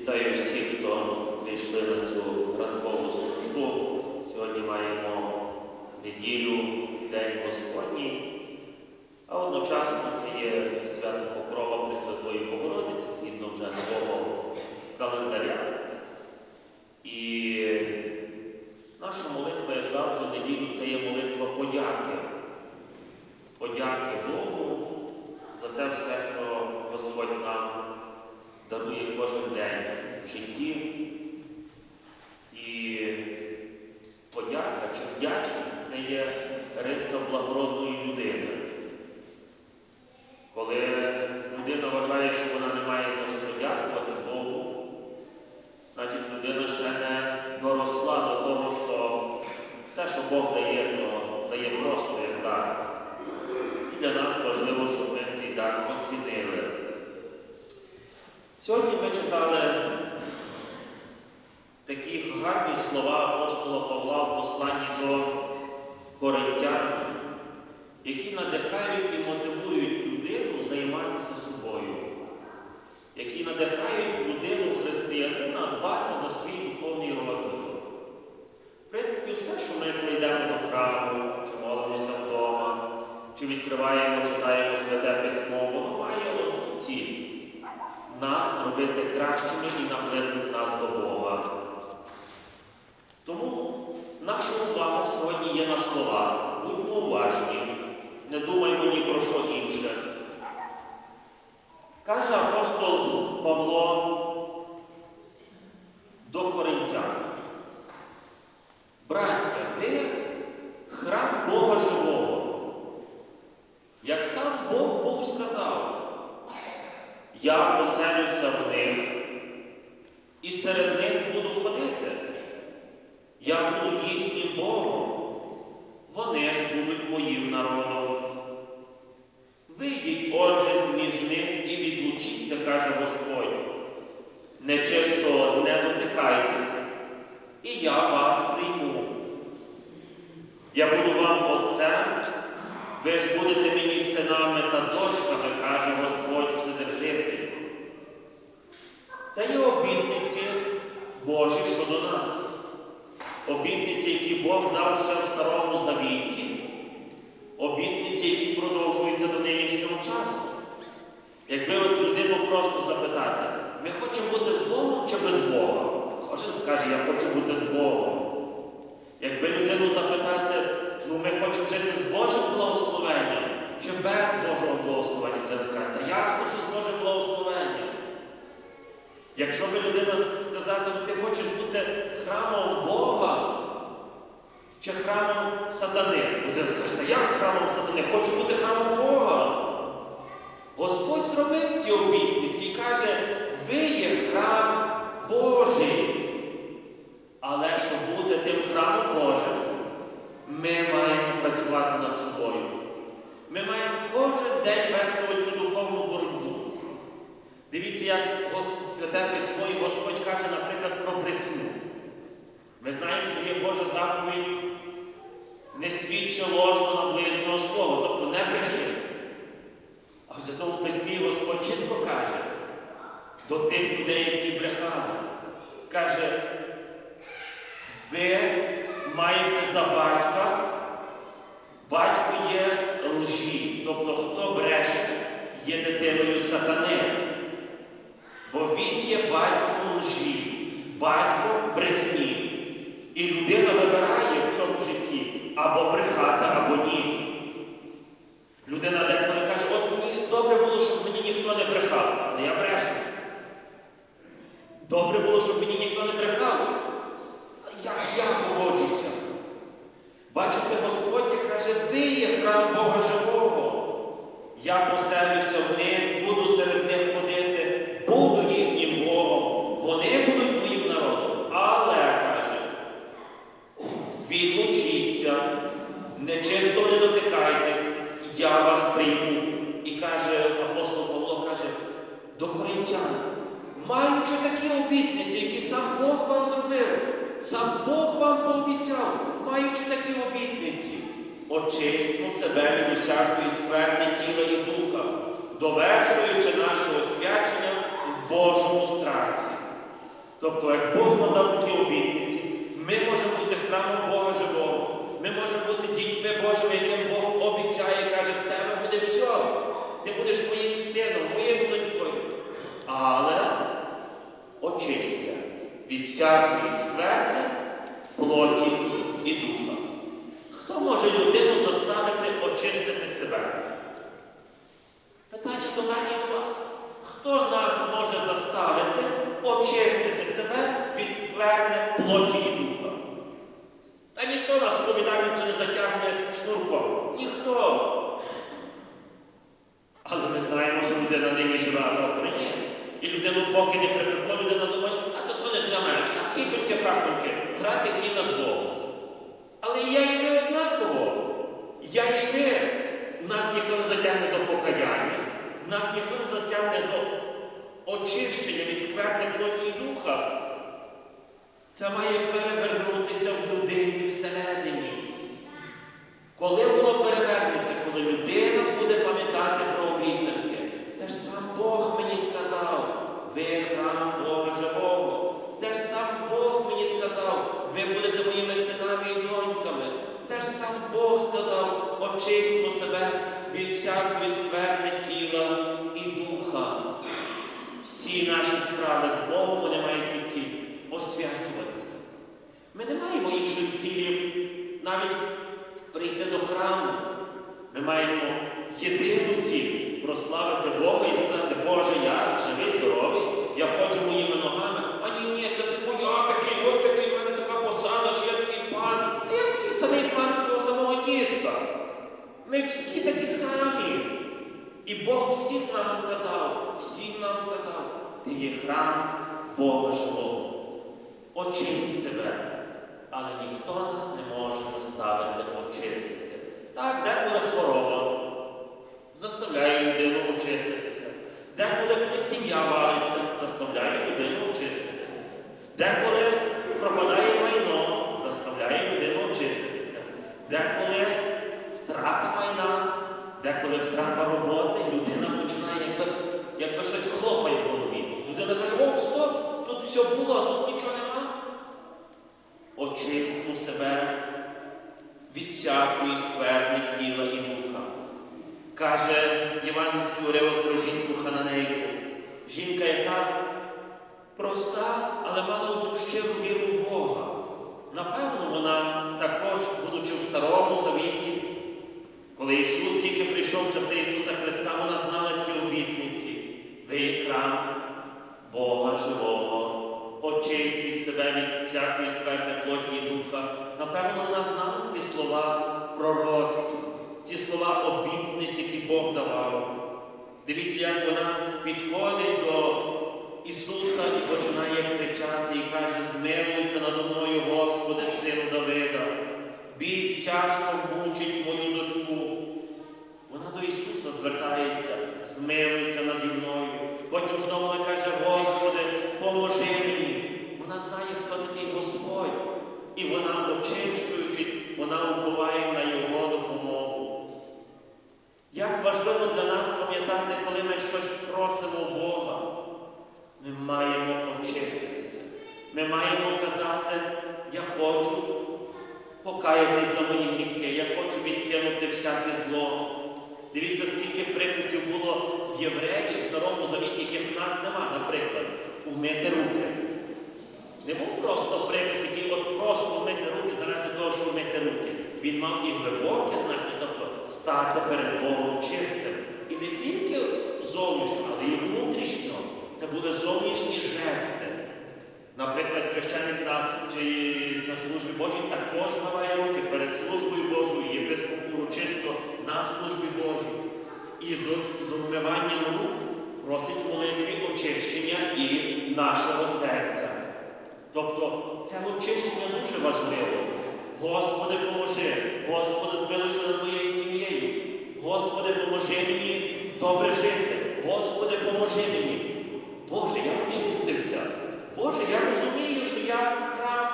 Вітаю всіх, хто прийшли на цю ранкову службу. Сьогодні маємо неділю, День Господній, а одночасно це є свято Покрова Пресвятої Богородиці, згідно вже нового календаря. І наша молитва як завжди неділю це є молитва подяки. Подяки Богу за те все, що Господь нам. Я буду вам Отцем, ви ж будете мені синами та дочками, каже Господь Вседержитель. Це є обітниці Божі щодо нас. Обітниці, які Бог дав ще в Старому Завіті, обітниці, які продовжуються до нинішнього часу. Якби от людину просто запитати, ми хочемо бути з Богом чи без Бога? Кожен скаже, я хочу бути з Богом. Якби людину запитати, сказати, ну ти хочеш бути І людина вибирає в цьому житті. Або брехати, дотикайтесь, я вас прийму. І каже апостол Павло, каже, до коринтян, маючи такі обітниці, які сам Бог вам зробив, сам Бог вам пообіцяв, маючи такі обітниці, очистимо себе від усякої скверни тіла і духа, довершуючи нашого освячення в Божому страсті. Тобто, як Бог нам дав такі обітниці, ми можемо бути храмом Бога живого. Ми можемо бути дітьми Божими, яким Бог обіцяє, каже, в тебе буде все. Ти будеш моїм сином, моєю донькою. Але очисться від всякої скверни, плоті і духа. Хто може людину заставити очистити себе? Питання до мене і до вас. Хто нас може заставити очистити себе від скверни, плоті і духа? Та ніхто нас в повідальницю не затягне шнурком. Ніхто. Але ми знаємо, що людина нині а завтра ні. І людину поки не припекло, людина думає, а то то не для мене. А хібеньки хапеньки, грати кіно з Богом. Але і я і ви однаково. Я і ви. Нас ніхто не затягне до покаяння, нас ніхто не затягне до очищення від скверни плоті і духа. Це має перевернутися в людині всередині. Коли воно перевернеться, коли людина буде пам'ятати про обіцянки, це ж сам Бог мені сказав, ви храм Бога живого. Це ж сам Бог мені сказав, ви будете моїми синами і доньками. Це ж сам Бог сказав, очистимо себе від всякої скверни тіла і духа. Всі наші справи з Богом вони мають у ціль освячуватися. Ми не маємо іншої цілі навіть прийти до храму. Ми маємо єдину ціль прославити Бога і сказати, Боже, я живий, здоровий, я ходжу моїми ногами. А ні, ні, це типу я такий, от такий, в мене така посада, чи я такий пан. Та я такий самий пан з того самого тіста. Ми всі такі. І Бог всіх нам сказав, всім нам сказав, ти є храм Бога живого. Очисть себе, але ніхто нас не може заставити очистити. Так, деколи хвороба заставляє людину очиститися. Деколи коли сім'я валиться, заставляє людину очистити. Деколи пропадає майно, заставляє людину очиститися. Деколи втрата майна, деколи втрата роботи, людина починає якби, якби щось хлопає в голові. Людина каже, о, стоп, тут все було, а тут нічого нема. Очистимо себе від всякої скверни тіла і духа. Каже Євангельський уривок про жінку Хананейку. Жінка, яка проста, але мала оцю щиру віру в Бога. Напевно, вона також, будучи в Старому Завіті, коли Ісус тільки прийшов в часи Ісуса Христа, вона знала ці обітниці. Ви храм Бога живого. Очистіть і всякої плоті і духа. Напевно, вона знала ці слова пророцтв, ці слова обітниць, які Бог давав. Дивіться, як вона підходить до Ісуса і починає кричати і каже, змилуйся надо мною, Господи, сину Давида. Біс тяжко мучить мою дочку. Вона до Ісуса звертається, змилуйся наді мною. Потім знову вона каже, Господи, поможи мені. Вона знає, хто такий Господь. І вона, очищуючись, вона уповає на Його допомогу. Як важливо для нас пам'ятати, коли ми щось просимо у Бога, ми маємо очиститися. Ми маємо казати, я хочу покаятись за мої гріхи, я хочу відкинути всяке зло. Дивіться, скільки приписів було в євреїв в Старому Завіті, яких в нас нема, наприклад, умити руки. Не був просто припис, який от просто вмити руки заради того, що вмити руки. Він мав і глибоке значення, тобто стати перед Богом чистим. І не тільки зовнішньо, але і внутрішньо. Це були зовнішні жести. Наприклад, священник на, чи на службі Божій також миває руки перед службою Божою, єпископ урочисто на службі Божій. І з, з обмиванням рук просить в молитві очищення і нашого серця. Тобто це очищення дуже важливо. Господи, поможи, Господи, змилуйся над моєю сім'єю. Господи, поможи мені добре жити. Господи, поможи мені. Боже, я очистився. Боже, я розумію, що я храм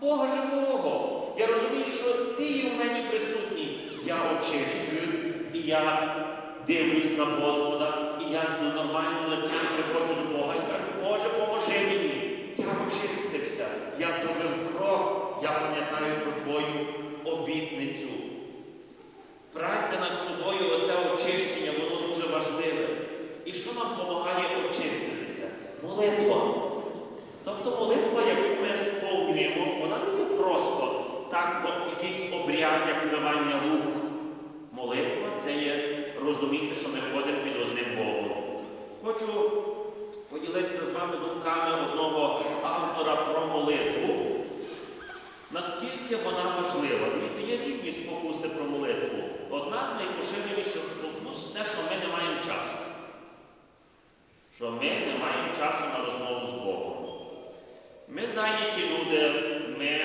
Бога живого. Я розумію, що Ти є в мені присутній. Я очищуюсь, і я дивлюсь на Нормальним лицем приходжу до Бога і кажу, Боже, поможи мені. я очистився, я зробив крок, я пам'ятаю про твою обітницю. Праця над собою, оце очищення, воно дуже важливе. І що нам допомагає очиститися? Молитва. Тобто молитва, яку ми сповнюємо, вона не є просто так, бо якийсь обряд, як вливання рук. Молитва це є розуміти, що ми ходимо під одним Богом. Хочу поділитися з вами думками одного автора про молитву. Наскільки вона важлива? Дивіться, є різні спокуси про молитву. Одна з найпоширеніших те, що ми не маємо часу. Що ми не маємо часу на розмову з Богом. Ми зайняті люди, ми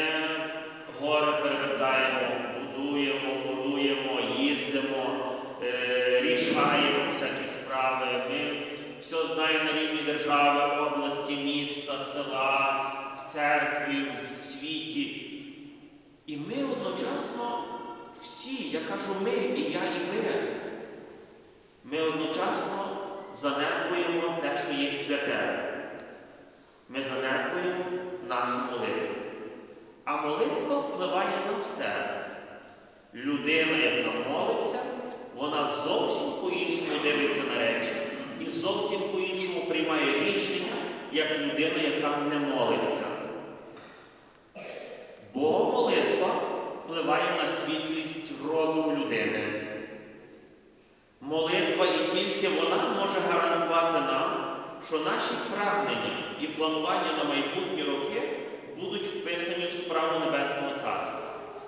гори перевертаємо, будуємо, будуємо, їздимо, е, рішаємо всякі справи. Ми все знаємо на рівні держави, області, міста, села, в церкві, в світі. І ми одночасно всі, я кажу ми, і я, і ви. Ми одночасно занедбуємо те, що є святе. Ми занедбуємо нашу молитву. А молитва впливає на все. Людина, яка молиться, вона зовсім по-іншому дивиться на речі і зовсім по-іншому приймає рішення, як людина, яка не молиться. Бо молитва впливає на світлість розуму людини. Молитва і тільки вона може гарантувати нам, що наші прагнення і планування на майбутні роки будуть вписані в справу Небесного Царства.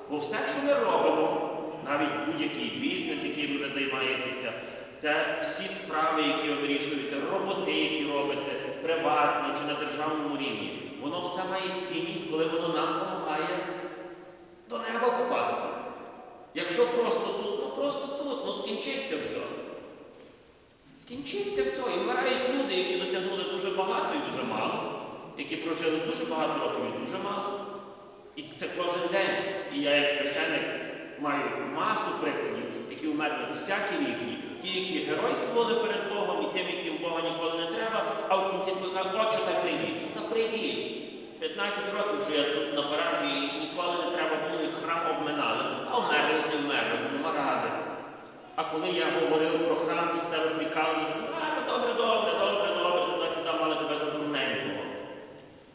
Бо все, що ми робимо, навіть будь-який бізнес, яким ви займаєтеся, це всі справи, які ви вирішуєте, роботи, які робите, приватно чи на державному рівні, воно все має цінність, коли воно нам допомагає до неба попасти. Якщо просто тут, ну просто тут, ну скінчиться все. Скінчиться все. І вмирають люди, які досягнули дуже багато і дуже мало, які прожили дуже багато років і дуже мало. І це кожен день. І я, як священник, маю масу прикладів, які умерли всякі різні. Ті, які геройствували перед Богом, і тим, яким Бога ніколи не треба, а в кінці отче, та прийдіть. Та прийдіть. 15 років, що я тут на парафії, і ніколи не треба було, і храм обминали. А вмерли, не вмерли, нема ради. А коли я говорив про храм, то з тебе прикалувалися, а, ну, добре, добре, добре, добре, туди-сюди мали тебе за.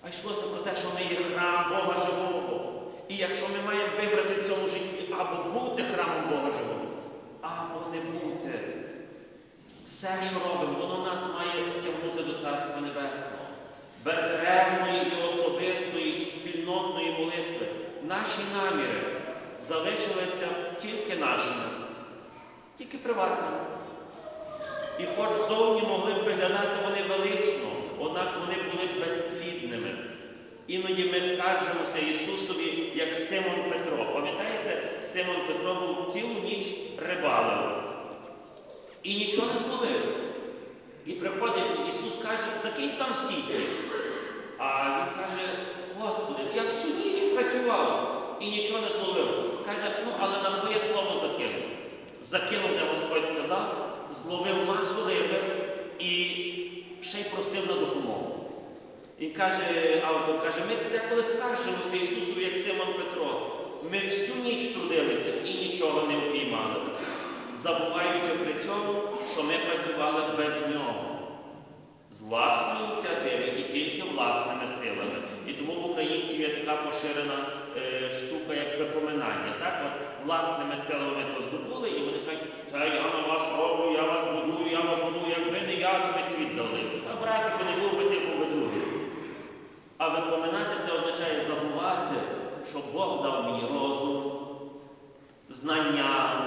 А йшлося про те, що ми є храм Бога живого. І якщо ми маємо вибрати в цьому житті або бути храмом Бога живого, або не бути, все, що робимо, воно нас має тягнути до Царства Небесного. Без наші наміри залишилися тільки нашими, тільки приватними. І хоч зовні могли б виглядати вони велично, однак вони були безплідними. Іноді ми скаржимося Ісусові, як Симон Петро. Пам'ятаєте, Симон Петро був цілу ніч рибалив і нічого не зловив. І приходить Ісус каже, закинь там сіті. А він каже, Господи, я всю ніч і нічого не зловив. Каже, ну але на твоє слово закинув. Закинув, де Господь сказав, зловив масу риби і ще й просив на допомогу. І каже автор, каже, ми деколи скаржимося Ісусу, як Симон Петро. Ми всю ніч трудилися і нічого не впіймали, забуваючи при цьому, що ми працювали без нього. З власної ініціативи і тільки власними силами. І тому в українців є така поширена штука, як випоминання. Так? От, власними силами ми то здобули, і вони кажуть, це я на вас роблю, я вас будую, я вас будую, якби не я, то би світ завалився. Та братику не був би ти, був би другий. А випоминати це означає забувати, що Бог дав мені розум, знання,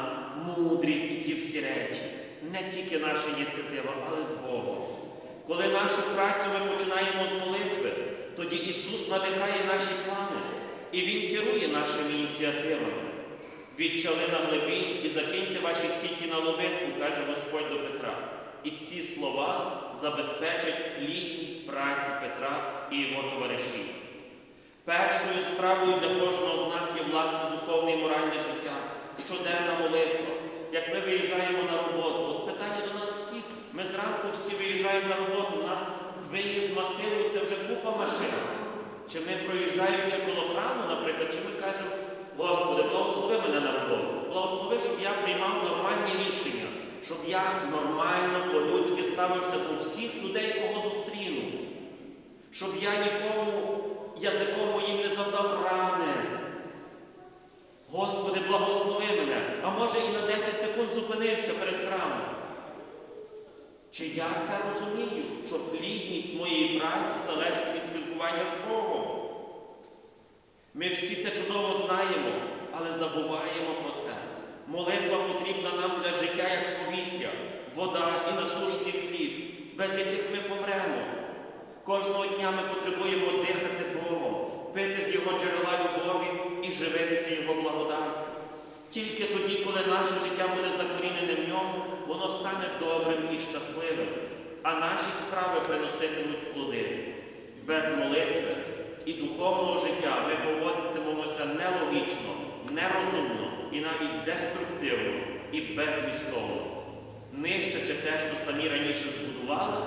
мудрість і ці всі речі. Не тільки наша ініціатива, але з Богом. Коли нашу працю ми починаємо з молитви, тоді Ісус надихає наші плани і Він керує нашими ініціативами. Відчали на глибі і закиньте ваші сіті на ловитку, каже Господь до Петра. І ці слова забезпечать плідність праці Петра і його товаришів. Першою справою для кожного з нас є власне духовне і моральне життя, щоденна молитва. Як ми виїжджаємо на роботу, от питання до нас всіх. Ми зранку всі виїжджаємо на роботу, у нас виїзд масиву це вже купа машин. Чи ми проїжджаючи коло храму, наприклад, чи ми кажемо, Господи, благослови мене на роботу, благослови, щоб я приймав нормальні рішення, щоб я нормально по-людськи ставився до всіх людей, кого зустріну, щоб я нікому язиком моїм не завдав рани. Господи, благослови мене, а може і на 10 секунд зупинився перед храмом. Чи я це розумію, що плідність моєї праці залежить спілкування з Богом? Ми всі це чудово знаємо, але забуваємо про це. Молитва потрібна нам для життя як повітря, вода і насушний хліб, без яких ми помремо. Кожного дня ми потребуємо дихати Богом, пити з Його джерела любові і живитися Його благодаттю. Тільки тоді, коли наше життя буде закорінене в ньому, воно стане добрим і щасливим, а наші справи приноситимуть плоди. Без молитви і духовного життя ми поводитимемося нелогічно, нерозумно і навіть деструктивно і безмістовно, нищачи те, що самі раніше збудували,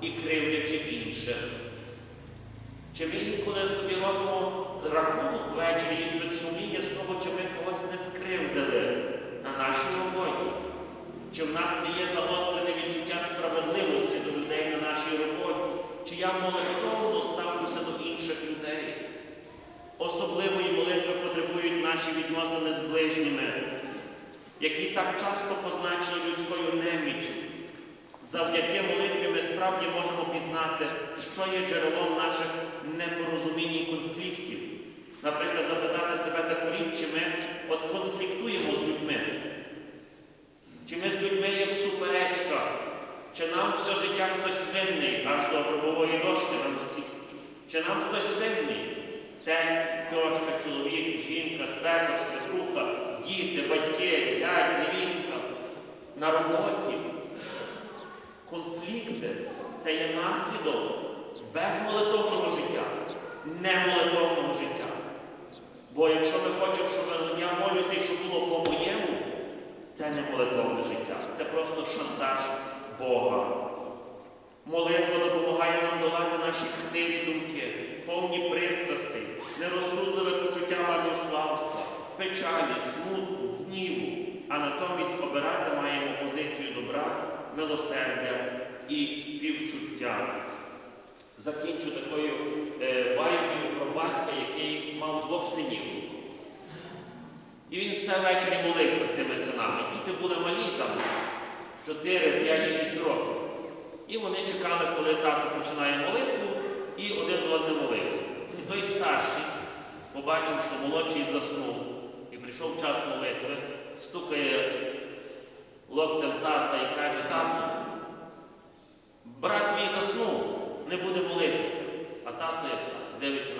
і кривдячи інших. Чи ми інколи собі робимо рахунок ввечері і сумління з того, чи ми когось не скривдили на нашій роботі? Чи в нас не є загострене відчуття справедливості до людей на нашій роботі? Чи я молитовно ставлюся до інших людей? Особливої молитви потребують наші відносини з ближніми, які так часто позначені людською неміччю. Завдяки молитві ми справді можемо пізнати, що є джерелом наших непорозумінь і конфліктів. Наприклад, запитати себе таку річ, чи ми от конфліктуємо з людьми, чи ми з людьми є в суперечках, чи нам все життя хтось винний, аж до гробової дошки нам всі, чи нам хтось винний, тесть, тьоща, чоловік, жінка, свекр, свекруха, діти, батьки, зять, невістка на роботі. Конфлікти це є наслідок безмолитовного життя, немолитовного життя. Бо якщо ми хочемо, щоб я молюся і щоб було по-моєму, це не молитовне життя, це просто шантаж Бога. Молитва допомагає нам долати наші хтиві думки, повні пристрастей, нерозсудливе почуття марнославства, печалі, смутку, гніву, а натомість обирати маємо позицію добра милосердя і співчуття. Закінчу такою е, байкою про батька, який мав двох синів. І він все ввечері молився з тими синами. Діти були малі там 4, 5, 6 років. І вони чекали, коли тато починає молитву, і один з одним молився. Той старший побачив, що молодший заснув, прийшов час молитви, стукає локтем тата і каже, тату, брат мій заснув, не буде молитися. А тато дивиться